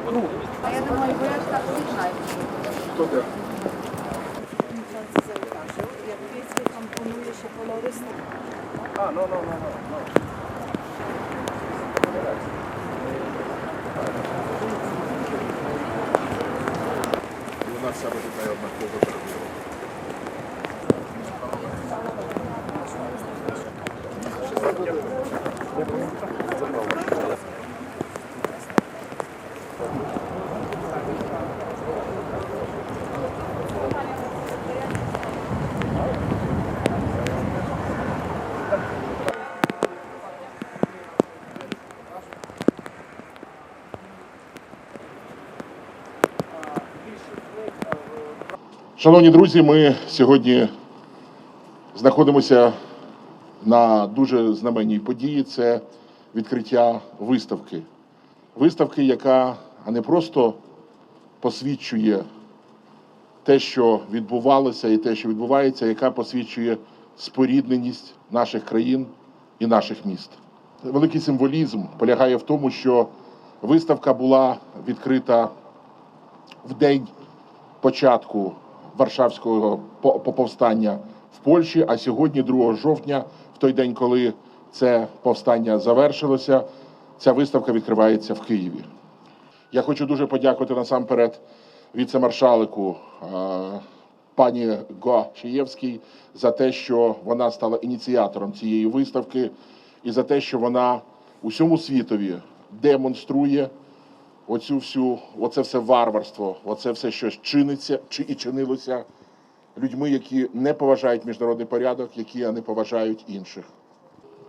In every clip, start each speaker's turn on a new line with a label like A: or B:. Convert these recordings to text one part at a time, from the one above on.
A: A jeden mój
B: koleżka wczoraj.
C: Przewodniczący zauważył, jak wiejskie komponuje się kolorystyką.
B: A, no, no, no, no. no. Warszawa tutaj jednak połowę przerobiła. Ja pamiętam. Шановні друзі, ми сьогодні знаходимося на дуже знаменній події. Це відкриття виставки. Виставки, яка не просто посвідчує те, що відбувалося, і те, що відбувається, яка посвідчує спорідненість наших країн і наших міст. Великий символізм полягає в тому, що виставка була відкрита в день початку Варшавського по- по- повстання в Польщі, а сьогодні, 2 жовтня, в той день, коли це повстання завершилося, ця виставка відкривається в Києві. Я хочу дуже подякувати насамперед віце-маршалику е, пані Гачиєвській, за те, що вона стала ініціатором цієї виставки, і за те, що вона усьому світові демонструє оцю всю, оце все варварство, оце все, що чиниться чи і чинилося людьми, які не поважають міжнародний порядок, які не поважають інших.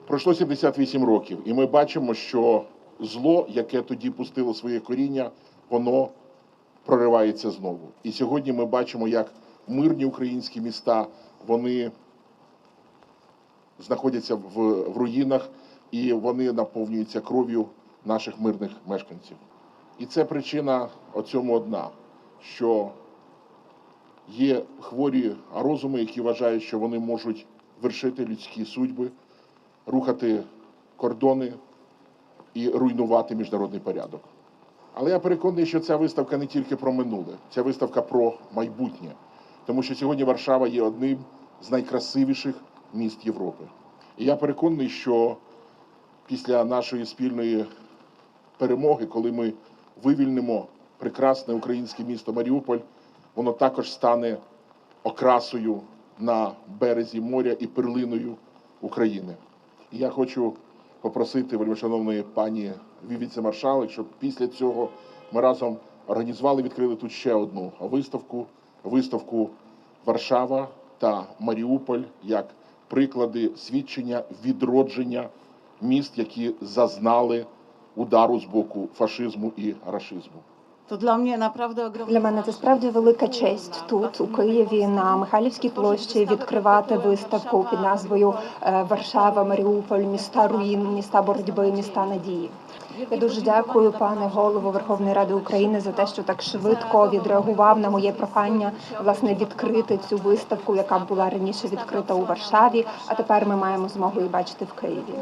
B: Пройшло 78 років, і ми бачимо, що зло, яке тоді пустило своє коріння, воно проривається знову. І сьогодні ми бачимо, як мирні українські міста вони знаходяться в, в руїнах, і вони наповнюються кров'ю наших мирних мешканців. І це причина оцьому одна, що є хворі розуми, які вважають, що вони можуть вершити людські судьби, рухати кордони і руйнувати міжнародний порядок. Але я переконаний, що ця виставка не тільки про минуле, ця виставка про майбутнє, тому що сьогодні Варшава є одним з найкрасивіших міст Європи. І я переконаний, що після нашої спільної перемоги, коли ми вивільнимо прекрасне українське місто Маріуполь, воно також стане окрасою на березі моря і перлиною України. І я хочу попросити вельмишановної пані віце-маршалик, щоб після цього ми разом організували, відкрили тут ще одну виставку, виставку Варшава та Маріуполь як приклади свідчення відродження міст, які зазнали удару з боку фашизму і рашизму.
C: то
D: для мене це справді велика честь тут, у Києві, на Михайлівській площі, відкривати виставку під назвою е, Варшава, Маріуполь, міста руїн, міста боротьби, міста надії. Я дуже дякую, пане голово Верховної Ради України, за те, що так швидко відреагував на моє прохання власне відкрити цю виставку, яка була раніше відкрита у Варшаві. А тепер ми маємо змогу її бачити в Києві.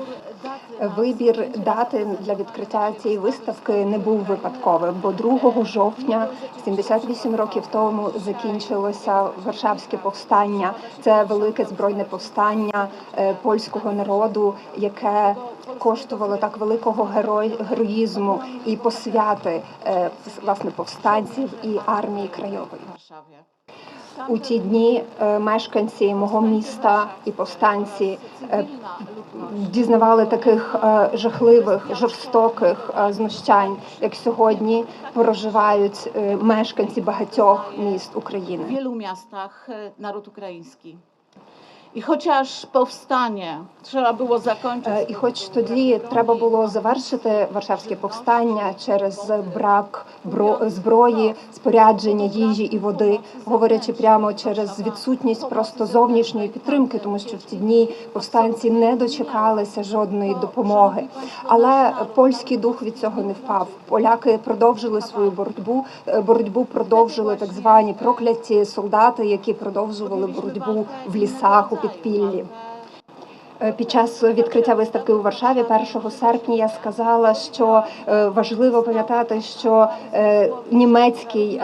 D: Вибір дати для відкриття цієї виставки не був випадковим, бо 2 жовтня, 78 років тому, закінчилося Варшавське повстання. Це велике збройне повстання е, польського народу, яке коштувало так великого герой, героїзму і посвяти е, власне повстанців і армії краєвої.
C: w
D: У ті дні е, мешканці мого міста і повстанці е, дізнавали таких жахливих, жорстоких знущань, як сьогодні проживають мешканці багатьох міст України.
C: wielu miastach e, naród ukraiński. I chociaż powstanie trzeba było zakończyć
D: Е, І хоч тоді треба було завершити Варшавське повстання через брак зброї, спорядження, їжі і води, говорячи прямо через відсутність просто зовнішньої підтримки, тому що в ті дні повстанці не дочекалися жодної допомоги. Але польський дух від цього не впав. Поляки продовжили свою боротьбу. Е, Боротьбу продовжили так звані прокляті солдати, які продовжували боротьбу в лісах у підпіллі. Е, Під час відкриття виставки у Варшаві 1 серпня я сказала, що е, важливо пам'ятати, що е, німецький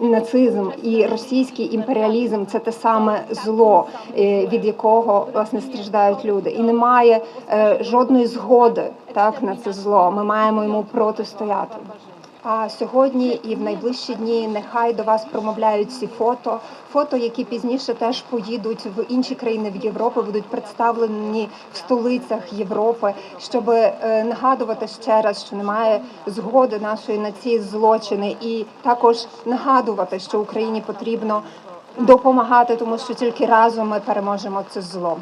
D: нацизм і російський імперіалізм це те саме зло, від якого власне страждають люди, і немає жодної згоди так на це зло. Ми маємо йому протистояти. А сьогодні і в найближчі дні нехай до вас промовляють ці фото. Фото, які пізніше теж поїдуть в інші країни в Європи, будуть представлені в столицях Європи, щоб е, нагадувати ще раз, що немає згоди нашої на ці злочини, і також нагадувати, що Україні потрібно допомагати, тому що тільки разом ми переможемо це зло.